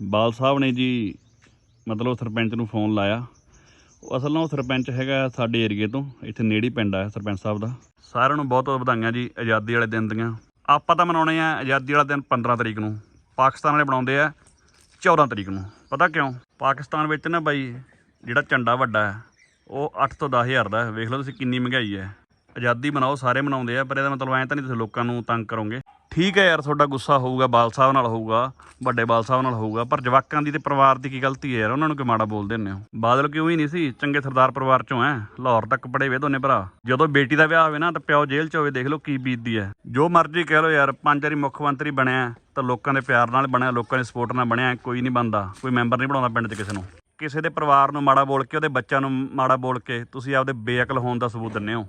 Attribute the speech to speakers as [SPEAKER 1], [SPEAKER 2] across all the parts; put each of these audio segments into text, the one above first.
[SPEAKER 1] ਬਾਲ ਸਾਹਿਬ ਨੇ ਜੀ ਮਤਲਬ ਸਰਪੰਚ ਨੂੰ ਫੋਨ ਲਾਇਆ। ਉਹ ਅਸਲ ਨਾਲ ਉਹ ਸਰਪੰਚ ਹੈਗਾ ਸਾਡੇ ਏਰੀਏ ਤੋਂ, ਇੱਥੇ ਨੇੜੇ ਪਿੰਡ ਆ ਸਰਪੰਚ ਸਾਹਿਬ ਦਾ। ਸਾਰਿਆਂ ਨੂੰ ਬਹੁਤ ਬਹੁਤ ਵਧਾਈਆਂ ਜੀ ਆਜ਼ਾਦੀ ਵਾਲੇ ਦਿਨ ਦੀਆਂ। ਆਪਾਂ ਤਾਂ ਮਨਾਉਣੇ ਆ ਆਜ਼ਾਦੀ ਵਾਲਾ ਦਿਨ 15 ਤਰੀਕ ਨੂੰ। ਪਾਕਿਸਤਾਨ ਵਾਲੇ ਬਣਾਉਂਦੇ ਆ 14 ਤਰੀਕ ਨੂੰ। ਪਤਾ ਕਿਉਂ? ਪਾਕਿਸਤਾਨ ਵਿੱਚ ਨਾ ਬਾਈ ਜਿਹੜਾ ਝੰਡਾ ਵੱਡਾ ਹੈ, ਉਹ 8 ਤੋਂ 10000 ਦਾ ਵੇਖ ਲਓ ਤੁਸੀਂ ਕਿੰਨੀ ਮਹਿੰਗਾਈ ਹੈ। ਆਜ਼ਾਦੀ ਮਨਾਓ, ਸਾਰੇ ਮਨਾਉਂਦੇ ਆ, ਪਰ ਇਹਦਾ ਮਤਲਬ ਐਂ ਤਾਂ ਨਹੀਂ ਤੁਸੀਂ ਲੋਕਾਂ ਨੂੰ ਤੰਗ ਕਰੋਗੇ। ਠੀਕ ਹੈ ਯਾਰ, ਤੁਹਾਡਾ ਗੁੱਸਾ ਹੋਊਗਾ, ਬਾਲ ਸਾਹਿਬ ਨਾਲ ਹੋਊਗਾ, ਵੱਡੇ ਬਾਲ ਸਾਹਿਬ ਨਾਲ ਹੋਊਗਾ, ਪਰ ਜਵਾਕਾਂ ਦੀ ਤੇ ਪਰਿਵਾਰ ਦੀ ਕੀ ਗਲਤੀ ਹੈ ਯਾਰ, ਉਹਨਾਂ ਨੂੰ ਕਿ ਮਾੜਾ ਬੋਲਦੇ ਹੁੰਦੇ ਹੋ? ਬਾਦਲ ਕਿਉਂ ਹੀ ਨਹੀਂ ਸੀ? ਚੰਗੇ ਸਰਦਾਰ ਪਰਿਵਾਰ ਚੋਂ ਐ ਲਾਹੌਰ ਤੱਕ ਪੜੇ ਵੇ ਦੋਨੇ ਭਰਾ। ਜਦੋਂ ਬੇਟੀ ਦਾ ਵਿਆਹ ਹੋਵੇ ਨਾ, ਤਾਂ ਪਿਓ ਜੇਲ੍ਹ ਚ ਹੋਵੇ, ਦੇਖ ਲਓ ਕੀ ਬੀਤਦੀ ਹੈ। ਜੋ ਮਰਜ਼ੀ ਕਹਿ ਲਓ ਯਾਰ, ਪੰਜ ਵਾਰੀ ਮੁੱਖ ਮੰਤਰੀ ਬਣਿਆ, ਤਾਂ ਲੋਕਾਂ ਦੇ ਪਿਆਰ ਨਾਲ ਬਣਿਆ, ਲੋਕਾਂ ਦੀ ਸਪੋਰਟ ਨਾਲ ਬਣਿਆ, ਕੋਈ ਨਹੀਂ ਬਣਦਾ, ਕੋਈ ਮੈਂਬਰ ਨਹੀਂ ਬਣਾਉਂਦਾ ਪਿੰਡ 'ਚ ਕਿਸੇ ਨੂੰ। ਕਿਸੇ ਦੇ ਪਰਿਵਾਰ ਨੂੰ ਮਾੜਾ ਬੋਲ ਕੇ, ਉਹਦੇ ਬੱਚਿਆਂ ਨੂੰ ਮਾੜਾ ਬੋਲ ਕੇ, ਤੁਸੀਂ ਆਪਦੇ ਬੇਅਕਲ ਹੋਣ ਦਾ ਸਬੂਤ ਦਿੰਦੇ ਹੋ।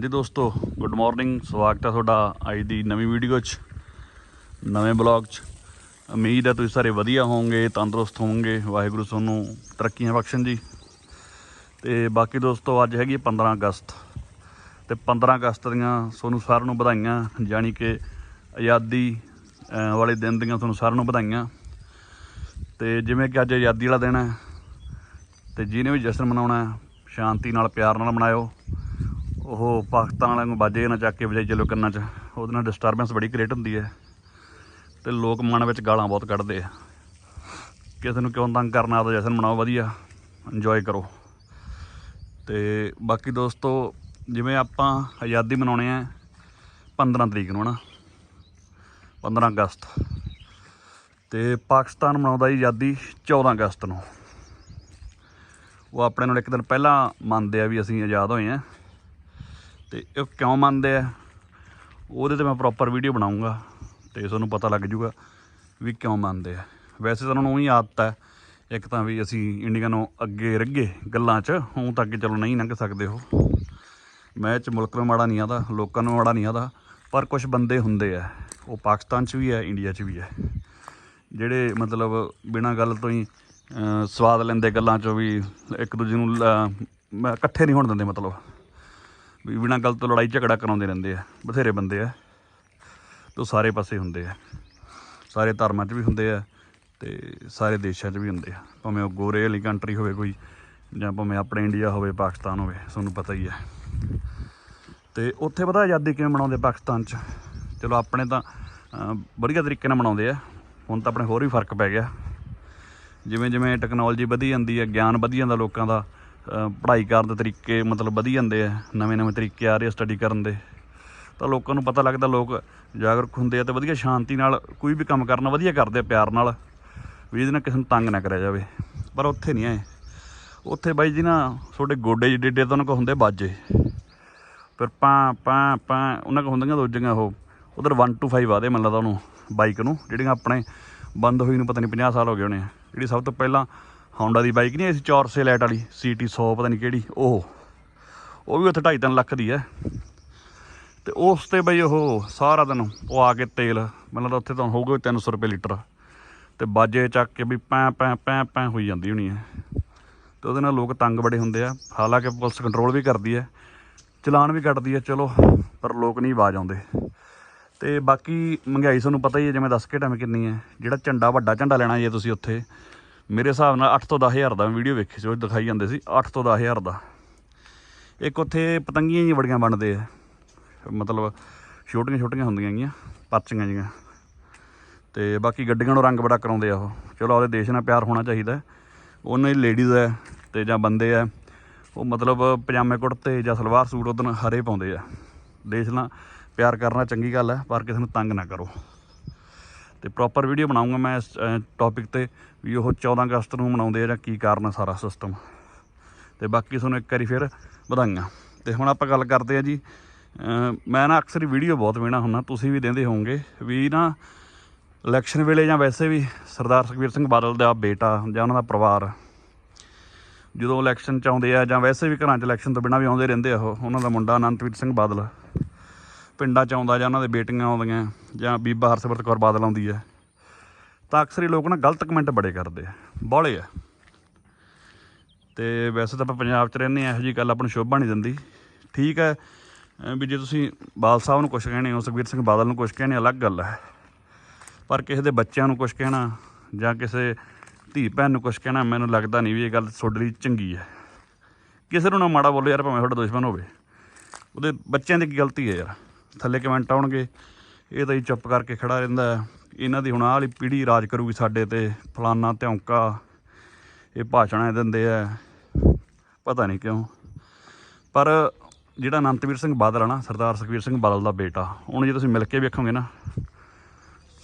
[SPEAKER 1] ਹਾਂਜੀ ਦੋਸਤੋ ਗੁੱਡ ਮਾਰਨਿੰਗ ਸਵਾਗਤ ਹੈ ਤੁਹਾਡਾ ਅੱਜ ਦੀ ਨਵੀਂ ਵੀਡੀਓ 'ਚ, ਨਵੇਂ ਬਲੌਗ 'ਚ। ਉਮੀਦ ਹੈ ਤੁਸੀਂ ਸਾਰੇ ਵਧੀਆ ਹੋਵੋਗੇ, ਤੰਦਰੁਸਤ ਹੋਵੋਗੇ, ਵਾਹਿਗੁਰੂ ਤੁਹਾਨੂੰ ਤਰੱਕੀਆਂ ਬਖਸ਼ਣ ਜੀ। ਤੇ ਬਾਕੀ ਦੋਸਤੋ, ਅੱਜ ਹੈਗੀ ਹੈ 15 ਅਗਸਤ। ਤੇ 15 ਅਗਸਤ ਦੀਆਂ ਤੁਹਾਨੂੰ ਸਾਰਿਆਂ ਨੂੰ ਵਧਾਈਆਂ ਜਾਣੀ ਕਿ ਆਜ਼ਾਦੀ ਵਾਲੇ ਦਿਨ ਦੀਆਂ ਤੁਹਾਨੂੰ ਸਾਰਿਆਂ ਨੂੰ ਵਧਾਈਆਂ। ਤੇ ਜਿਵੇਂ ਕਿ ਅੱਜ ਆਜ਼ਾਦੀ ਵਾਲਾ ਦਿਨ ਹੈ, ਤੇ ਜਿਹਨੇ ਵੀ ਜਸ਼ਨ ਮਨਾਉਣਾ ਸ਼ਾਂਤੀ ਨਾਲ, ਪਿਆਰ ਨਾਲ ਮਨਾਇਓ। ਉਹ ਪਾਕਿਸਤਾਨ ਵਾਲਿਆਂ ਨੂੰ ਬਾਜੇ ਨਾ ਚੱਕ ਕੇ ਵਜਾਈ ਚੱਲੋ ਕੰਨਾਂ 'ਚ। ਉਹਦੇ ਨਾਲ ਡਿਸਟਰਬੈਂਸ ਬੜੀ ਕ੍ਰੀਏਟ ਹੁੰਦੀ ਹੈ। ਤੇ ਲੋਕ ਮਨ ਵਿੱਚ ਗਾਲਾਂ ਬਹੁਤ ਕੱਢਦੇ ਆ। ਕਿਸੇ ਨੂੰ ਕਿਉਂ ਤੰਗ ਕਰਨਾ ਤਾਂ ਜਸ਼ਨ ਮਨਾਓ, ਵਧੀਆ। ਇੰਜੋਏ ਕਰੋ। ਤੇ ਬਾਕੀ ਦੋਸਤੋ, ਜਿਵੇਂ ਆਪਾਂ ਆਜ਼ਾਦੀ ਮਨਾਉਣੇ ਆ 15 ਤਰੀਕ ਨੂੰ, ਹਨਾ? 15 ਅਗਸਤ। ਤੇ ਪਾਕਿਸਤਾਨ ਮਨਾਉਂਦਾ ਜੀ ਆਜ਼ਾਦੀ 14 ਅਗਸਤ ਨੂੰ। ਉਹ ਆਪਣੇ ਨਾਲ ਇੱਕ ਦਿਨ ਪਹਿਲਾਂ ਮੰਨਦੇ ਆ ਵੀ ਅਸੀਂ ਆਜ਼ਾਦ ਹੋਏ ਆ। ਤੇ ਇਹ ਕਿਉਂ ਮੰਨਦੇ ਆ? ਉਹਦੇ ਤੇ ਮੈਂ ਪ੍ਰੋਪਰ ਵੀਡੀਓ ਬਣਾਉਂਗਾ ਤੇ ਤੁਹਾਨੂੰ ਪਤਾ ਲੱਗ ਜੂਗਾ ਵੀ ਕਿਉਂ ਮੰਨਦੇ ਆ। ਵੈਸੇ ਤਾਂ ਉਹਨਾਂ ਨੂੰ ਉਹੀ ਆਦਤ ਹੈ ਇੱਕ ਤਾਂ ਵੀ ਅਸੀਂ ਇੰਡੀਆ ਨੂੰ ਅੱਗੇ ਰੱਗੇ ਗੱਲਾਂ 'ਚ, ਹੁਣ ਤਾਂ ਅੱਗੇ ਚਲੋ ਨਹੀਂ ਲੰਘ ਸਕਦੇ ਉਹ। ਮੈਂ 'ਚ ਮੁਲਕ ਨੂੰ ਮਾੜਾ ਨਹੀਂ ਆਦਾ, ਲੋਕਾਂ ਨੂੰ ਮਾੜਾ ਨਹੀਂ ਆਦਾ, ਪਰ ਕੁਝ ਬੰਦੇ ਹੁੰਦੇ ਆ, ਉਹ ਪਾਕਿਸਤਾਨ 'ਚ ਵੀ ਹੈ ਇੰਡੀਆ 'ਚ ਵੀ ਹੈ ਜਿਹੜੇ ਮਤਲਬ ਬਿਨਾਂ ਗੱਲ ਤੋਂ ਹੀ ਸਵਾਦ ਲੈਂਦੇ ਗੱਲਾਂ 'ਚੋਂ ਵੀ ਇੱਕ ਦੂਜੇ ਨੂੰ ਲ- ਇਕੱਠੇ ਨਹੀਂ ਹੋਣ ਦਿੰਦੇ ਮਤਲਬ। ਵੀ ਬਿਨਾਂ ਗੱਲ ਤੋਂ ਲੜਾਈ ਝਗੜਾ ਕਰਾਉਂਦੇ ਰਹਿੰਦੇ ਆ, ਬਥੇਰੇ ਬੰਦੇ ਆ। ਤੋਂ ਸਾਰੇ ਪਾਸੇ ਹੁੰਦੇ ਆ। ਸਾਰੇ ਧਰਮਾਂ 'ਚ ਵੀ ਹੁੰਦੇ ਆ ਤੇ ਸਾਰੇ ਦੇਸ਼ਾਂ 'ਚ ਵੀ ਹੁੰਦੇ ਆ। ਭਾਵੇਂ ਉਹ ਗੋਰੇ ਵਾਲੀ ਕੰਟਰੀ ਹੋਵੇ ਕੋਈ, ਜਾਂ ਭਾਵੇਂ ਆਪਣੇ ਇੰਡੀਆ ਹੋਵੇ, ਪਾਕਿਸਤਾਨ ਹੋਵੇ, ਤੁਹਾਨੂੰ ਪਤਾ ਹੀ ਹੈ ਤੇ ਉੱਥੇ ਪਤਾ ਆਜ਼ਾਦੀ ਕਿਵੇਂ ਮਨਾਉਂਦੇ ਪਾਕਿਸਤਾਨ 'ਚ? ਚਲੋ ਆਪਣੇ ਤਾਂ ਵਧੀਆ ਤਰੀਕੇ ਨਾਲ ਮਨਾਉਂਦੇ ਆ। ਹੁਣ ਤਾਂ ਆਪਣੇ ਹੋਰ ਵੀ ਫ਼ਰਕ ਪੈ ਗਿਆ। ਜਿਵੇਂ ਜਿਵੇਂ ਟੈਕਨੋਲੋਜੀ ਵਧੀ ਜਾਂਦੀ ਹੈ ਗਿਆਨ ਵਧੀ ਜਾਂਦਾ ਲੋਕਾਂ ਦਾ ਪੜ੍ਹਾਈ ਕਰਨ ਦੇ ਤਰੀਕੇ ਮਤਲਬ ਵਧੀ ਜਾਂਦੇ ਆ, ਨਵੇਂ ਨਵੇਂ ਤਰੀਕੇ ਆ ਰਹੇ ਸਟੱਡੀ ਕਰਨ ਦੇ। ਤਾਂ ਲੋਕਾਂ ਨੂੰ ਪਤਾ ਲੱਗਦਾ ਲੋਕ ਜਾਗਰੂਕ ਹੁੰਦੇ ਆ ਤੇ ਵਧੀਆ ਸ਼ਾਂਤੀ ਨਾਲ ਕੋਈ ਵੀ ਕੰਮ ਕਰਨਾ ਵਧੀਆ ਕਰਦੇ ਆ ਪਿਆਰ ਨਾਲ, ਵੀ ਇਹਦੇ ਨਾਲ ਕਿਸੇ ਨੂੰ ਤੰਗ ਨਾ ਕਰਿਆ ਜਾਵੇ। ਪਰ ਉੱਥੇ ਨਹੀਂ ਆਏ। ਉੱਥੇ ਬਾਈ ਜੀ ਨਾ ਤੁਹਾਡੇ ਗੋਡੇ ਜਿੱਡੇ ਏਡੇ ਤਾਂ ਉਹਨਾਂ ਕੋਲ ਹੁੰਦੇ ਬਾਜੇ। ਫਿਰ ਪਾਂ ਪਾਂ ਪਾਂ, ਉਹਨਾਂ ਕੋਲ ਹੁੰਦੀਆਂ ਦੂਜੀਆਂ ਉਹ। ਉਧਰ 1 ਟੂ 5 ਆਦੇ ਮੈਨੂੰ ਲੱਗਦਾ ਉਹਨੂੰ ਬਾਈਕ ਨੂੰ, ਜਿਹੜੀਆਂ ਆਪਣੇ ਬੰਦ ਹੋਈ ਨੂੰ ਪਤਾ ਨਹੀਂ 50 ਸਾਲ ਹੋ ਗਏ ਹੋਣੇ ਆ। ਜਿਹੜੀ ਸਭ ਤੋਂ ਪਹਿਲਾਂ ਹੌਂਡਾ ਦੀ ਬਾਈਕ ਨਹੀਂ ਆਈ ਸੀ ਚੌਰਸੇ ਲਾਈਟ ਵਾਲੀ ਸੀਟੀ 100 ਪਤਾ ਨਹੀਂ ਕਿਹੜੀ, ਉਹ। ਉਹ ਵੀ ਉੱਥੇ 2.5 ਲੱਖ ਦੀ ਹੈ। ਤੇ ਉਸ ਤੇ ਬਈ ਉਹ ਸਾਰਾ ਦਿਨ ਉਹ ਆ ਕੇ ਤੇਲ ਮੈਨੂੰ ਤਾਂ ਉੱਥੇ ਤਾਂ ਹੋਊਗਾ 300 ਰੁਪਏ ਲੀਟਰ। ਤੇ ਬਾਜੇ ਚੱਕ ਕੇ ਵੀ ਪੈ ਪੈ ਪੈ ਪੈ ਹੋਈ ਜਾਂਦੀ ਹੋਣੀ ਹੈ। ਤੇ ਉਹਦੇ ਨਾਲ ਲੋਕ ਤੰਗ ਬੜੇ ਹੁੰਦੇ ਆ। ਹਾਲਾਂਕਿ ਪੁਲਿਸ ਕੰਟਰੋਲ ਵੀ ਕਰਦੀ ਹੈ। ਚਲਾਨ ਵੀ ਕੱਟਦੀ ਹੈ, ਚਲੋ, ਪਰ ਲੋਕ ਨਹੀਂ ਆਵਾਜ਼ ਆਉਂਦੇ। ਤੇ ਬਾਕੀ ਮਹਿੰਗਾਈ ਤੁਹਾਨੂੰ ਪਤਾ ਹੀ ਹੈ, ਜਿਵੇਂ ਦੱਸ ਕੇ ਟਾਈਮ ਕਿੰਨੀ ਹੈ। ਜਿਹੜਾ ਝੰਡਾ ਵੱਡਾ ਝੰਡਾ ਲੈਣਾ ਜੇ ਤੁਸੀਂ ਉੱਥੇ ਮੇਰੇ ਹਿਸਾਬ ਨਾਲ 8 ਤੋਂ 10000 ਦਾ ਵੀਡੀਓ ਵੇਖੀ ਸੀ, ਉਹ ਦਿਖਾਈ ਜਾਂਦੇ ਸੀ 8 ਤੋਂ 10000 ਦਾ। ਇੱਕ ਉੱਥੇ ਪਤੰਗੀਆਂ ਜੀ ਬੜੀਆਂ ਬਣਦੇ ਆ। ਮਤਲਬ ਛੋਟੀਆਂ ਛੋਟੀਆਂ ਹੁੰਦੀਆਂ ਗੀਆਂ, ਪਰਚੀਆਂ ਜੀਆਂ ਤੇ ਬਾਕੀ ਗੱਡੀਆਂ ਨੂੰ ਰੰਗ ਬੜਾ ਕਰਾਉਂਦੇ ਆ ਉਹ। ਚਲੋ, ਆਪਦੇ ਦੇਸ਼ ਨਾਲ ਪਿਆਰ ਹੋਣਾ ਚਾਹੀਦਾ ਹੈ। ਉਹਨਾਂ ਦੀ ਲੇਡੀਜ਼ ਹੈ ਤੇ ਜਾਂ ਬੰਦੇ ਆ ਉਹ ਮਤਲਬ ਪਜਾਮੇ ਕੁੜਤੇ ਜਾਂ ਸਲਵਾਰ ਸੂਟ ਉਹਦਨ ਹਰੇ ਪਾਉਂਦੇ ਆ। ਦੇਸ਼ ਨਾਲ ਪਿਆਰ ਕਰਨਾ ਚੰਗੀ ਗੱਲ ਹੈ, ਪਰ ਕਿਸੇ ਨੂੰ ਤੰਗ ਨਾ ਕਰੋ। ਤੇ ਪ੍ਰੋਪਰ ਵੀਡੀਓ ਬਣਾਉਂਗਾ ਮੈਂ ਇਸ ਟੌਪਿਕ ਤੇ, ਵੀ ਉਹ 14 ਅਗਸਤ ਨੂੰ ਮਨਾਉਂਦੇ ਆ ਜਾਂ ਕੀ ਕਾਰਨ ਆ ਸਾਰਾ ਸਿਸਟਮ ਤੇ ਬਾਕੀ ਤੁਹਾਨੂੰ ਇੱਕ ਵਾਰੀ ਫਿਰ ਵਧਾਈਆਂ। ਤੇ ਹੁਣ ਆਪਾਂ ਗੱਲ ਕਰਦੇ ਆ ਜੀ ਮੈਂ ਨਾ ਅਕਸਰ ਹੀ ਵੀਡੀਓ ਬਹੁਤ ਵੇਣਾ ਹੁੰਦਾ, ਤੁਸੀਂ ਵੀ ਦਿੰਦੇ ਹੋਵੋਗੇ, ਵੀ ਨਾ ਇਲੈਕਸ਼ਨ ਵੇਲੇ ਜਾਂ ਵੈਸੇ ਵੀ ਸਰਦਾਰ ਸੁਖਬੀਰ ਸਿੰਘ ਬਾਦਲ ਦਾ ਬੇਟਾ ਜਾਂ ਉਹਨਾਂ ਦਾ ਪਰਿਵਾਰ, ਜਦੋਂ ਇਲੈਕਸ਼ਨ ਚ ਆਉਂਦੇ ਆ ਜਾਂ ਵੈਸੇ ਵੀ ਘਰਾਂ ਚ ਇਲੈਕਸ਼ਨ ਤੋਂ ਬਿਨਾਂ ਵੀ ਆਉਂਦੇ ਰਹਿੰਦੇ ਆ ਉਹ, ਉਹਨਾਂ ਦਾ ਮੁੰਡਾ ਅਨੰਤਵੀਰ ਸਿੰਘ ਬਾਦਲ ਪਿੰਡਾਂ ਚ ਆਉਂਦਾ ਜਾਂ ਉਹਨਾਂ ਦੇ ਬੇਟੀਆਂ ਆਉਂਦੀਆਂ ਜਾਂ ਬੀਬਾ ਹਰਸਿਮਰਤ ਕੌਰ ਬਾਦਲ ਆਉਂਦੀ ਹੈ, ਤਾਂ ਅਕਸਰ ਹੀ ਲੋਕ ਨਾ ਗਲਤ ਕਮੈਂਟ ਬੜੇ ਕਰਦੇ ਆ ਬਾਹਲੇ ਆ। ਤੇ ਵੈਸੇ ਤਾਂ ਆਪਾਂ ਪੰਜਾਬ 'ਚ ਰਹਿੰਦੇ ਆ ਇਹੋ ਜੀ ਗੱਲ ਆਪਾਂ ਨੂੰ ਸ਼ੋਭਾ ਨਹੀਂ ਦਿੰਦੀ। ਠੀਕ ਹੈ ਵੀ ਜੇ ਤੁਸੀਂ ਬਾਲ ਸਾਹਿਬ ਨੂੰ ਕੁਝ ਕਹਿਣੇ ਹੋ, ਸੁਖਬੀਰ ਸਿੰਘ ਬਾਦਲ ਨੂੰ ਕੁਝ ਕਹਿਣੇ, ਅਲੱਗ ਗੱਲ ਹੈ। ਪਰ ਕਿਸੇ ਦੇ ਬੱਚਿਆਂ ਨੂੰ ਕੁਝ ਕਹਿਣਾ ਜਾਂ ਕਿਸੇ ਧੀ ਭੈਣ ਨੂੰ ਕੁਝ ਕਹਿਣਾ, ਮੈਨੂੰ ਲੱਗਦਾ ਨਹੀਂ ਵੀ ਇਹ ਗੱਲ ਤੁਹਾਡੇ ਲਈ ਚੰਗੀ ਹੈ। ਕਿਸੇ ਨੂੰ ਨਾ ਮਾੜਾ ਬੋਲੋ ਯਾਰ, ਭਾਵੇਂ ਤੁਹਾਡਾ ਦੁਸ਼ਮਣ ਹੋਵੇ। ਉਹਦੇ ਬੱਚਿਆਂ ਦੀ ਕੀ ਗਲਤੀ ਹੈ ਯਾਰ? ਥੱਲੇ ਕਮੈਂਟ ਆਉਣਗੇ ਇਹ ਤਾਂ ਹੀ ਚੁੱਪ ਕਰਕੇ ਖੜਾ ਰਹਿੰਦਾ ਹੈ। ਇਹਨਾਂ ਦੀ ਹੁਣ ਆਹ ਵਾਲੀ ਪੀੜ੍ਹੀ ਰਾਜ ਕਰੂਗੀ ਸਾਡੇ ਤੇ। ਫਲਾਨਾ ਧੌਂਕਾ ਇਹ ਭਾਸ਼ਣਾਂ ਦਿੰਦੇ ਆ। ਪਤਾ ਨਹੀਂ ਕਿਉਂ। ਪਰ ਜਿਹੜਾ ਅਨੰਤਵੀਰ ਸਿੰਘ ਬਾਦਲ ਆ ਨਾ, ਸਰਦਾਰ ਸੁਖਬੀਰ ਸਿੰਘ ਬਾਦਲ ਦਾ ਬੇਟਾ, ਉਹਨੂੰ ਜੇ ਤੁਸੀਂ ਮਿਲ ਕੇ ਵੇਖੋਗੇ ਨਾ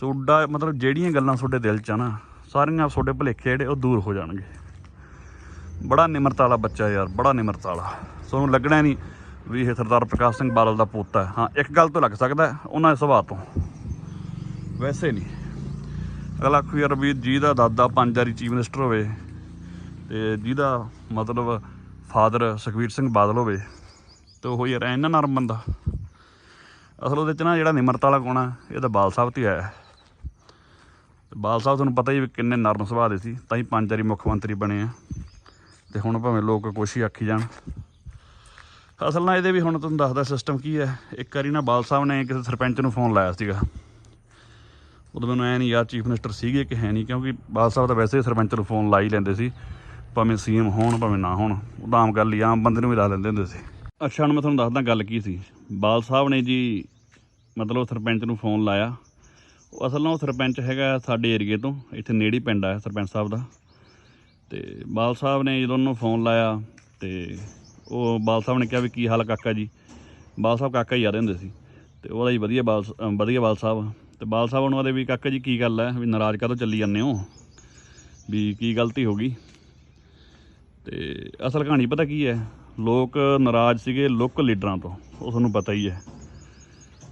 [SPEAKER 1] ਤੁਹਾਡਾ ਮਤਲਬ ਜਿਹੜੀਆਂ ਗੱਲਾਂ ਤੁਹਾਡੇ ਦਿਲ 'ਚ ਆ ਨਾ, ਸਾਰੀਆਂ ਤੁਹਾਡੇ ਭੁਲੇਖੇ ਜਿਹੜੇ, ਉਹ ਦੂਰ ਹੋ ਜਾਣਗੇ। ਬੜਾ ਨਿਮਰਤਾ ਵਾਲਾ ਬੱਚਾ ਯਾਰ, ਬੜਾ ਨਿਮਰਤਾ ਵਾਲਾ। ਤੁਹਾਨੂੰ ਲੱਗਣਾ ਨਹੀਂ। ਵੀ ਇਹ ਸਰਦਾਰ ਪ੍ਰਕਾਸ਼ ਸਿੰਘ ਬਾਦਲ ਦਾ ਪੁੱਤ ਹੈ। ਹਾਂ, ਇੱਕ ਗੱਲ ਤੋਂ ਲੱਗ ਸਕਦਾ ਉਹਨਾਂ ਦੇ ਸੁਭਾਅ ਤੋਂ। ਵੈਸੇ ਨਹੀਂ। ਅਗਲਾ ਕੋਈ ਯਾਰ ਵੀ ਜਿਹਦਾ ਦਾਦਾ ਪੰਜ ਵਾਰੀ ਚੀਫ ਮਿਨਿਸਟਰ ਹੋਵੇ ਤੇ ਜਿਹਦਾ ਮਤਲਬ ਫਾਦਰ ਸੁਖਬੀਰ ਸਿੰਘ ਬਾਦਲ ਹੋਵੇ, ਤੇ ਉਹ ਯਾਰ ਇੰਨਾ ਨਰਮ ਬੰਦਾ। ਅਸਲ ਉਹਦੇ ਚ ਨਾ ਜਿਹੜਾ ਨਿਮਰਤਾ ਵਾਲਾ ਗੁਣ ਇਹ ਤਾਂ ਬਾਲ ਸਾਹਿਬ ਤੇ ਹੀ ਆਇਆ ਹੈ। ਤੇ ਬਾਲ ਸਾਹਿਬ ਤੁਹਾਨੂੰ ਪਤਾ ਹੀ ਵੀ ਕਿੰਨੇ ਨਰਮ ਸੁਭਾਅ ਦੇ ਸੀ, ਤਾਂ ਹੀ ਪੰਜ ਵਾਰੀ ਮੁੱਖ ਮੰਤਰੀ ਬਣੇ ਆ। ਤੇ ਹੁਣ ਭਾਵੇਂ ਲੋਕ ਕੁਛ ਹੀ ਆਖੀ ਜਾਣ। ਅਸਲ ਨਾਲ ਇਹਦੇ ਵੀ ਹੁਣ ਤੁਹਾਨੂੰ ਦੱਸਦਾ ਸਿਸਟਮ ਕੀ ਹੈ। ਇੱਕ ਵਾਰੀ ਨਾ ਬਾਲ ਸਾਹਿਬ ਨੇ ਕਿਸੇ ਸਰਪੰਚ ਨੂੰ ਫੋਨ ਲਾਇਆ ਸੀਗਾ। ਉਦੋਂ ਮੈਨੂੰ ਐ ਨਹੀਂ ਯਾਰ ਚੀਫ ਮਿਨਿਸਟਰ ਸੀਗੇ ਕਿ ਹੈ ਨਹੀਂ, ਕਿਉਂਕਿ ਬਾਲ ਸਾਹਿਬ ਤਾਂ ਵੈਸੇ ਸਰਪੰਚ ਨੂੰ ਫੋਨ ਲਾ ਹੀ ਲੈਂਦੇ ਸੀ। ਭਾਵੇਂ ਸੀਐਮ ਹੋਣ, ਭਾਵੇਂ ਨਾ ਹੋਣ, ਉਹ ਤਾਂ ਆਮ ਗੱਲ ਹੀ ਆਮ ਬੰਦੇ ਨੂੰ ਵੀ ਲਾ ਲੈਂਦੇ ਹੁੰਦੇ ਸੀ। ਅੱਛਾ, ਹੁਣ ਮੈਂ ਤੁਹਾਨੂੰ ਦੱਸਦਾ ਗੱਲ ਕੀ ਸੀ। ਬਾਲ ਸਾਹਿਬ ਨੇ ਜੀ ਮਤਲਬ ਸਰਪੰਚ ਨੂੰ ਫੋਨ ਲਾਇਆ। ਉਹ ਅਸਲ ਨਾਲ ਉਹ ਸਰਪੰਚ ਹੈਗਾ ਸਾਡੇ ਏਰੀਏ ਤੋਂ, ਇੱਥੇ ਨੇੜੇ ਪਿੰਡ ਆ ਸਰਪੰਚ ਸਾਹਿਬ ਦਾ। ਤੇ ਬਾਲ ਸਾਹਿਬ ਨੇ ਜਦੋਂ ਉਹਨੂੰ ਫੋਨ ਲਾਇਆ ਤੇ ਉਹ ਬਾਲ ਸਾਹਿਬ ਨੇ ਕਿਹਾ ਵੀ ਕੀ ਹਾਲ ਕਾਕਾ ਜੀ। ਬਾਲ ਸਾਹਿਬ ਕਾਕਾ ਹੀ ਆ ਹੁੰਦੇ ਸੀ। ਤੇ ਉਹਦਾ ਜੀ ਵਧੀਆ ਬਾਲ ਵਧੀਆ ਬਾਲ ਸਾਹਿਬ ਤੇ ਬਾਲ ਸਾਹਿਬ ਨੂੰ ਆਦੇ ਵੀ ਕਾਕਾ ਜੀ ਕੀ ਗੱਲ ਹੈ ਵੀ ਨਾਰਾਜ਼ ਕਾਹਤੋਂ ਚੱਲੀ ਜਾਂਦੇ ਹੋ? ਵੀ ਕੀ ਗਲਤੀ ਹੋ ਗਈ? ਤੇ ਅਸਲ ਕਹਾਣੀ ਪਤਾ ਕੀ ਹੈ? ਲੋਕ ਨਾਰਾਜ਼ ਸੀਗੇ ਲੋਕਲ ਲੀਡਰਾਂ ਤੋਂ, ਉਹ ਤੁਹਾਨੂੰ ਪਤਾ ਹੀ ਹੈ।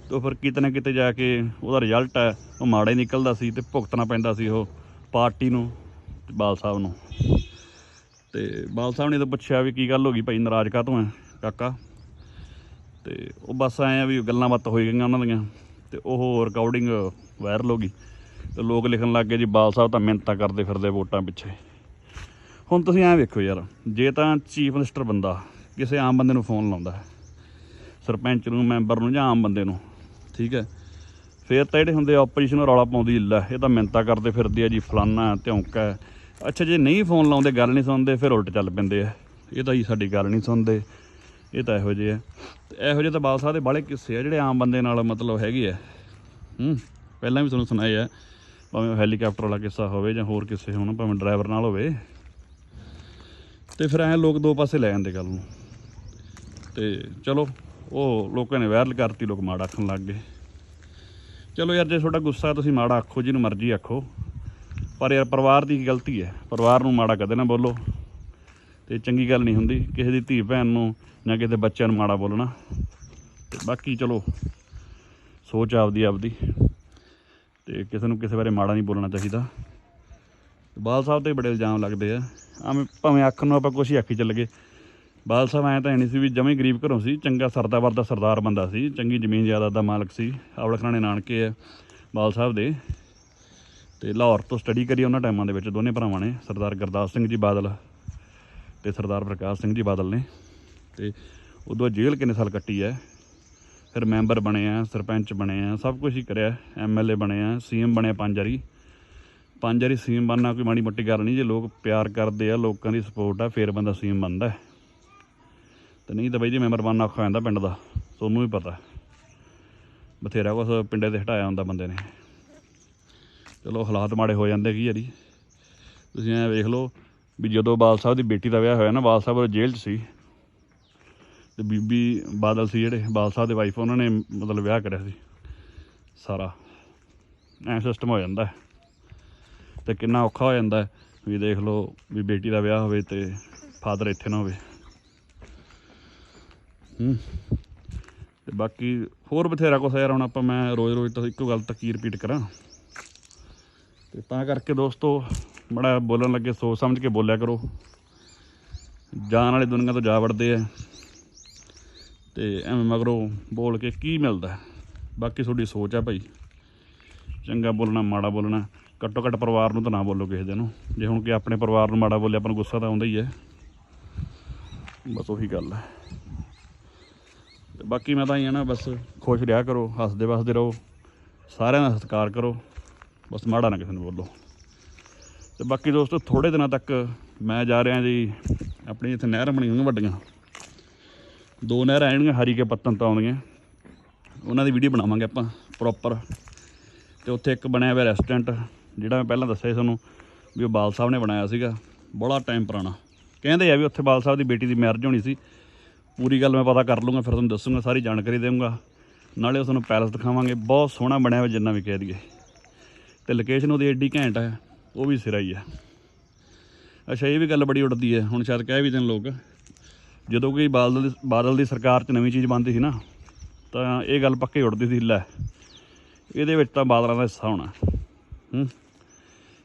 [SPEAKER 1] ਤੇ ਫਿਰ ਕਿਤੇ ਨਾ ਕਿਤੇ ਜਾ ਕੇ ਉਹਦਾ ਰਿਜ਼ਲਟ ਹੈ ਉਹ ਮਾੜਾ ਹੀ ਨਿਕਲਦਾ ਸੀ ਤੇ ਭੁਗਤਣਾ ਪੈਂਦਾ ਸੀ ਉਹ ਪਾਰਟੀ ਨੂੰ ਤੇ ਬਾਲ ਸਾਹਿਬ ਨੂੰ। ਤੇ ਬਾਲ ਸਾਹਿਬ ਨੇ ਤਾਂ ਪੁੱਛਿਆ ਵੀ ਕੀ ਗੱਲ ਹੋ ਗਈ ਭਾਈ, ਨਾਰਾਜ਼ ਕਾਹਤੋਂ ਹੈ ਕਾਕਾ ਤੇ ਉਹ ਬਸ ਐਂ ਆ ਵੀ ਗੱਲਾਂ ਬਾਤਾਂ ਹੋਈ ਗਈਆਂ ਉਹਨਾਂ ਦੀਆਂ ਤੇ ਉਹ ਰਿਕਾਰਡਿੰਗ ਵਾਇਰਲ ਹੋ ਗਈ ਤੇ ਲੋਕ ਲਿਖਣ ਲੱਗ ਗਏ ਜੀ ਬਾਲ ਸਾਹਿਬ ਤਾਂ ਮਿਹਨਤਾਂ ਕਰਦੇ ਫਿਰਦੇ ਵੋਟਾਂ ਪਿੱਛੇ ਹੁਣ ਤੁਸੀਂ ਐਂ ਵੇਖੋ ਯਾਰ, ਜੇ ਤਾਂ ਚੀਫ ਮਿਨਿਸਟਰ ਬੰਦਾ ਕਿਸੇ ਆਮ ਬੰਦੇ ਨੂੰ ਫੋਨ ਲਾਉਂਦਾ, ਸਰਪੰਚ ਨੂੰ ਮੈਂਬਰ ਨੂੰ ਜਾਂ ਆਮ ਬੰਦੇ ਨੂੰ, ਠੀਕ ਹੈ, ਫਿਰ ਤਾਂ ਜਿਹੜੇ ਹੁੰਦੇ ਆਪੋਜੀਸ਼ਨ ਰੌਲਾ ਪਾਉਂਦੀ ਲੈ, ਇਹ ਤਾਂ ਮਿੰਤਾ ਕਰਦੇ ਫਿਰਦੀ ਆ ਜੀ, ਫਲਾਨਾ ਧੌਂਕਾ ਹੈ। ਅੱਛਾ, ਜੇ ਨਹੀਂ ਫੋਨ ਲਾਉਂਦੇ, ਗੱਲ ਨਹੀਂ ਸੁਣਦੇ, ਫਿਰ ਉਲਟ ਚੱਲ ਪੈਂਦੇ ਆ। ਇਹ ਤਾਂ ਜੀ ਸਾਡੀ ਗੱਲ ਨਹੀਂ ਸੁਣਦੇ। ਇਹ ਤਾਂ ਇਹੋ ਜਿਹੇ ਆ। ਤੇ ਇਹੋ ਜਿਹੇ ਤਾਂ ਬਾਦਸ਼ਾਹ ਦੇ ਬਾਲੇ ਕਿੱਸੇ ਆ ਜਿਹੜੇ ਆਮ ਬੰਦੇ ਨਾਲ ਮਤਲਬ ਹੈਗੇ ਆ। ਹੂੰ, ਪਹਿਲਾਂ ਵੀ ਤੁਹਾਨੂੰ ਸੁਣਾਏ ਆ। ਭਾਵੇਂ ਉਹ ਹੈਲੀਕਾਪਟਰ ਵਾਲਾ ਕਿੱਸਾ ਹੋਵੇ ਜਾਂ ਹੋਰ ਕਿਸੇ ਹੋਣ, ਭਾਵੇਂ ਡਰਾਈਵਰ ਨਾਲ ਹੋਵੇ। ਤੇ ਫਿਰ ਐਂ ਲੋਕ ਦੋ ਪਾਸੇ ਲੈ ਜਾਂਦੇ ਗੱਲ ਨੂੰ। ਤੇ ਚਲੋ, ਉਹ ਲੋਕਾਂ ਨੇ ਵਾਇਰਲ ਕਰਤੀ, ਲੋਕ ਮਾੜਾ ਆਖਣ ਲੱਗ ਗਏ। ਚਲੋ ਯਾਰ, ਜੇ ਤੁਹਾਡਾ ਗੁੱਸਾ, ਤੁਸੀਂ ਮਾੜਾ ਆਖੋ, ਜਿਹਨੂੰ ਮਰਜ਼ੀ ਆਖੋ। ਪਰ ਯਾਰ ਪਰਿਵਾਰ ਦੀ ਗਲਤੀ ਹੈ। ਪਰਿਵਾਰ ਨੂੰ ਮਾੜਾ ਕਦੇ ਨਾ ਬੋਲੋ। ਤੇ ਚੰਗੀ ਗੱਲ ਨਹੀਂ ਹੁੰਦੀ। ਕਿਸੇ ਦੀ ਧੀ ਭੈਣ ਨੂੰ ਜਾਂ ਕਿਸੇ ਬੱਚਿਆਂ ਨੂੰ ਮਾੜਾ ਬੋਲਣਾ। ਤੇ ਬਾਕੀ ਚਲੋ, ਸੋਚ ਆਪਦੀ ਆਪਦੀ। ਤੇ ਕਿਸੇ ਨੂੰ ਕਿਸੇ ਬਾਰੇ ਮਾੜਾ ਨਹੀਂ ਬੋਲਣਾ ਚਾਹੀਦਾ। ਬਾਲ ਸਾਹਿਬ ਤੇ ਬੜੇ ਇਲਜ਼ਾਮ ਲੱਗਦੇ ਆ। ਆਵੇਂ ਭਾਵੇਂ ਅੱਖ ਨੂੰ ਆਪਾਂ ਕੁਛ ਹੀ ਆਖੀ ਚੱਲ ਗਏ। ਬਾਲ ਸਾਹਿਬ ਐਂ ਤਾਂ ਹੈ ਨਹੀਂ ਸੀ ਵੀ ਜਮੇ ਗਰੀਬ ਘਰੋਂ ਸੀ। ਚੰਗਾ ਸਰਦਾ ਵਰਦਾ ਸਰਦਾਰ ਬੰਦਾ ਸੀ। ਚੰਗੀ ਜ਼ਮੀਨ ਜਾਇਦਾਦ ਦਾ ਮਾਲਕ ਸੀ। ਆਵਲ ਖਾਣੇ ਨਾਨਕੇ ਆ ਬਾਲ ਸਾਹਿਬ ਦੇ। ਤੇ ਲਾਹੌਰ ਤੋਂ ਸਟੱਡੀ ਕਰੀ ਉਹਨਾਂ ਟਾਈਮਾਂ ਦੇ ਵਿੱਚ ਦੋਨੇ ਭਰਾਵਾਂ ਨੇ, ਸਰਦਾਰ ਗੁਰਦਾਸ ਸਿੰਘ ਜੀ ਬਾਦਲ ਤੇ ਸਰਦਾਰ ਪ੍ਰਕਾਸ਼ ਸਿੰਘ ਜੀ ਬਾਦਲ ਨੇ। ਤੇ ਉਦੋਂ ਜੇਲ੍ਹ ਕਿੰਨੇ ਸਾਲ ਕੱਟੀ ਹੈ? ਫਿਰ ਮੈਂਬਰ ਬਣੇ ਆ, ਸਰਪੰਚ ਬਣੇ ਆ, ਸਭ ਕੁਝ ਹੀ ਕਰਿਆ ਐਮਐਲਏ ਬਣੇ ਆ ਸੀਐਮ ਬਣੇ ਪੰਜ ਵਾਰੀ। ਪੰਜ ਵਾਰੀ ਸੀਐਮ ਬਣਨਾ ਕੋਈ ਮਾੜੀ ਮੋਟੀ ਗੱਲ ਨਹੀਂ, ਜੇ ਲੋਕ ਪਿਆਰ ਕਰਦੇ ਆ, ਲੋਕਾਂ ਦੀ ਸਪੋਰਟ ਆ, ਫੇਰ ਬੰਦਾ ਸੀਐਮ ਬਣਦਾ ਹੈ। ਤੇ ਨਹੀਂ ਤਾਂ ਬਈ ਜੀ ਮੈਂਬਰ ਬਣਨਾ ਔਖਾ ਹੋ ਪਿੰਡ ਦਾ ਤੁਹਾਨੂੰ ਵੀ ਪਤਾ। ਬਥੇਰਾ ਕੁਛ ਪਿੰਡੇ ਤੇ ਹਟਾਇਆ ਹੁੰਦਾ ਬੰਦੇ ਨੇ। ਚਲੋ ਹਾਲਾਤ ਮਾੜੇ ਹੋ ਜਾਂਦੇ ਕੀ ਯਾਰੀ ਤੁਸੀਂ ਐਂ ਵੇਖ ਲਓ ਵੀ ਜਦੋਂ ਬਾਲ ਸਾਹਿਬ ਦੀ ਬੇਟੀ ਦਾ ਵਿਆਹ ਹੋਇਆ ਨਾ ਬਾਲ ਸਾਹਿਬ ਉਹ ਜੇਲ੍ਹ 'ਚ ਸੀ। ਤੇ ਬੀਬੀ ਬਾਦਲ ਸੀ ਜਿਹੜੇ ਬਾਲ ਸਾਹਿਬ ਦੇ ਵਾਈਫ ਉਹਨਾਂ ਨੇ ਮਤਲਬ ਵਿਆਹ ਕਰਿਆ ਸੀ। ਸਾਰਾ। ਐਂ ਸਿਸਟਮ ਹੋ ਜਾਂਦਾ। ਹੈ। ਤੇ ਕਿੰਨਾ ਔਖਾ ਹੋ ਜਾਂਦਾ ਵੀ ਦੇਖ ਲਓ ਵੀ ਬੇਟੀ ਦਾ ਵਿਆਹ ਹੋਵੇ ਤੇ ਫਾਦਰ ਇੱਥੇ ਨਾ ਹੋਵੇ। ਹੂੰ। ਤੇ ਬਾਕੀ ਹੋਰ ਬਥੇਰਾ ਕੁਛ ਯਾਰ, ਹੁਣ ਆਪਾਂ ਮੈਂ ਰੋਜ਼ ਰੋਜ਼ ਤਾਂ ਇੱਕੋ ਗੱਲ ਤਾਂ ਕੀ ਰਿਪੀਟ ਕਰਾਂ। ਤੇ ਤਾਂ ਕਰਕੇ ਦੋਸਤੋ ਬੜਾ ਬੋਲਣ ਲੱਗੇ, ਸੋਚ ਸਮਝ ਕੇ ਬੋਲਿਆ ਕਰੋ। ਜਾਣ ਵਾਲੀ ਦੁਨੀਆ ਤੋਂ ਜਾ ਵੜਦੇ ਆ। ਤੇ ਐਵੇਂ ਮਗਰੋਂ ਬੋਲ ਕੇ ਕੀ ਮਿਲਦਾ? ਬਾਕੀ ਤੁਹਾਡੀ ਸੋਚ ਆ ਭਾਈ। ਚੰਗਾ ਬੋਲਣਾ, ਮਾੜਾ ਬੋਲਣਾ। ਘੱਟੋ ਘੱਟ ਪਰਿਵਾਰ ਨੂੰ ਤਾਂ ਨਾ ਬੋਲੋ ਕਿਸੇ ਦੇ ਨੂੰ। ਜੇ ਹੁਣ ਕਿ ਆਪਣੇ ਪਰਿਵਾਰ ਨੂੰ ਮਾੜਾ ਬੋਲੇ ਆਪਾਂ ਨੂੰ ਗੁੱਸਾ ਤਾਂ ਆਉਂਦਾ ਹੀ ਹੈ ਬਸ ਉਹੀ ਗੱਲ ਹੈ ਤੇ ਬਾਕੀ ਮੈਂ ਤਾਂ ਹੀ ਆ ਨਾ, ਬਸ ਖੁਸ਼ ਰਿਹਾ ਕਰੋ ਹੱਸਦੇ ਵਸਦੇ ਰਹੋ। ਸਾਰਿਆਂ ਦਾ ਸਤਿਕਾਰ ਕਰੋ। ਬਸ ਮਾੜਾ ਨਾ ਕਿਸੇ ਨੂੰ ਬੋਲੋ। ਤੇ ਬਾਕੀ ਦੋਸਤੋ ਥੋੜੇ ਦਿਨਾਂ ਤੱਕ ਮੈਂ ਜਾ ਰਿਹਾ ਜੀ, ਆਪਣੀ ਇੱਥੇ ਨਹਿਰ ਬਣੀ ਹੋਈਆਂ ਵੱਡੀਆਂ। ਦੋ ਨਹਿਰਾਂ ਆਣਗੀਆਂ ਹਰੀ ਕੇ ਪੱਤਨ ਤੋਂ ਆਉਂਦੀਆਂ ਉਹਨਾਂ ਦੀ ਵੀਡੀਓ ਬਣਾਵਾਂਗੇ ਆਪਾਂ ਪ੍ਰੋਪਰ ਤੇ ਉੱਥੇ ਇੱਕ ਬਣਿਆ ਹੋਇਆ ਰੈਸਟੋਰੈਂਟ ਜਿਹੜਾ ਮੈਂ ਪਹਿਲਾਂ ਦੱਸਿਆ ਸੀ ਤੁਹਾਨੂੰ ਵੀ ਉਹ ਬਾਲ ਸਾਹਿਬ ਨੇ ਬਣਾਇਆ ਸੀਗਾ। ਬੜਾ ਟਾਈਮ ਪੁਰਾਣਾ। ਕਹਿੰਦੇ ਆ ਵੀ ਉੱਥੇ ਬਾਲ ਸਾਹਿਬ ਦੀ ਬੇਟੀ ਦੀ ਮੈਰਿਜ ਹੋਣੀ ਸੀ। ਪੂਰੀ ਗੱਲ ਮੈਂ ਪਤਾ ਕਰ ਲੂੰਗਾ ਫਿਰ ਤੁਹਾਨੂੰ ਦੱਸੂਗਾ, ਸਾਰੀ ਜਾਣਕਾਰੀ ਦੇਵਾਂਗਾ ਨਾਲੇ ਉਸ ਨੂੰ ਪੈਲਸ ਦਿਖਾਵਾਂਗੇ। ਬਹੁਤ ਸੋਹਣਾ ਬਣਿਆ ਹੋਇਆ ਜਿੰਨਾ ਵੀ ਕਹਿ ਦਈਏ। ਤੇ ਲੋਕੇਸ਼ਨ ਉਹਦੀ ਐਡੀ ਘੈਂਟ ਹੈ ਉਹ ਵੀ ਸਿਰਾ ਹੀ ਹੈ ਅੱਛਾ, ਇਹ ਵੀ ਗੱਲ ਬੜੀ ਉੱਡਦੀ ਹੈ ਹੁਣ ਸ਼ਾਇਦ ਕਹਿ ਵੀ ਦੇਣ ਲੋਕ, ਜਦੋਂ ਕੋਈ ਬਾਦਲ ਬਾਦਲ ਦੀ ਸਰਕਾਰ 'ਚ ਨਵੀਂ ਚੀਜ਼ ਬਣਦੀ ਸੀ ਨਾ, ਤਾਂ ਇਹ ਗੱਲ ਪੱਕੇ ਉੱਡਦੀ ਸੀ, ਲੈ। ਇਹਦੇ ਵਿੱਚ ਤਾਂ ਬਾਦਲਾਂ ਦਾ ਹਿੱਸਾ ਹੋਣਾ। ਹੂੰ?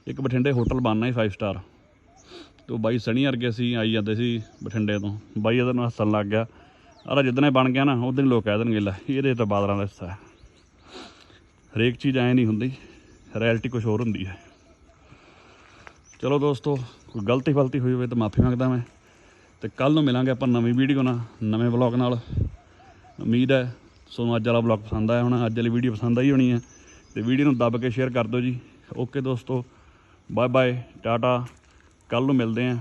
[SPEAKER 1] ਇੱਕ ਬਠਿੰਡੇ ਹੋਟਲ ਬਣਨਾ ਹੀ 5 ਸਟਾਰ ਤੇ ਉਹ ਬਾਈ ਸਣੀ ਵਰਗੇ ਅਸੀਂ ਆਈ ਜਾਂਦੇ ਸੀ ਬਠਿੰਡੇ ਤੋਂ। ਬਾਈ ਇਹਦੇ ਨਾਲ ਹੱਸਣ ਲੱਗ ਗਿਆ। ਅਰੇ ਜਿੱਦਣ ਇਹ ਬਣ ਗਿਆ ਨਾ ਉਦੋਂ ਲੋਕ ਕਹਿ ਦੇਣਗੇ, ਲੈ, ਇਹਦੇ ਤਾਂ ਬਾਦਲਾਂ ਦਾ ਹਿੱਸਾ ਹੈ। ਹਰੇਕ ਚੀਜ਼ ਐਂ ਨਹੀਂ ਹੁੰਦੀ। ਰਿਐਲਿਟੀ ਕੁਝ ਹੋਰ ਹੁੰਦੀ ਹੈ। ਚਲੋ ਦੋਸਤੋ, ਕੋਈ ਗਲਤੀ ਫਲਤੀ ਹੋਈ ਹੋਵੇ ਤਾਂ ਮਾਫੀ ਮੰਗਦਾ ਮੈਂ। ਤੇ ਕੱਲ ਨੂੰ ਮਿਲਾਂਗੇ ਆਪਾਂ ਨਵੀਂ ਵੀਡੀਓ ਨਾਲ, ਨਵੇਂ ਵਲੌਗ ਨਾਲ। ਉਮੀਦ ਹੈ ਤੁਹਾਨੂੰ ਅੱਜ ਵਾਲਾ ਵਲੌਗ ਪਸੰਦ ਆਇਆ ਹੋਣਾ, ਅੱਜ ਵਾਲੀ ਵੀਡੀਓ ਪਸੰਦ ਆਈ ਹੋਣੀ ਹੈ। ਤੇ ਵੀਡੀਓ ਨੂੰ ਦੱਬ ਕੇ ਸ਼ੇਅਰ ਕਰ ਦਿਓ ਜੀ। ਓਕੇ ਦੋਸਤੋ ਬਾਏ ਬਾਏ ਟਾਟਾ। ਕੱਲ ਨੂੰ ਮਿਲਦੇ ਆਂ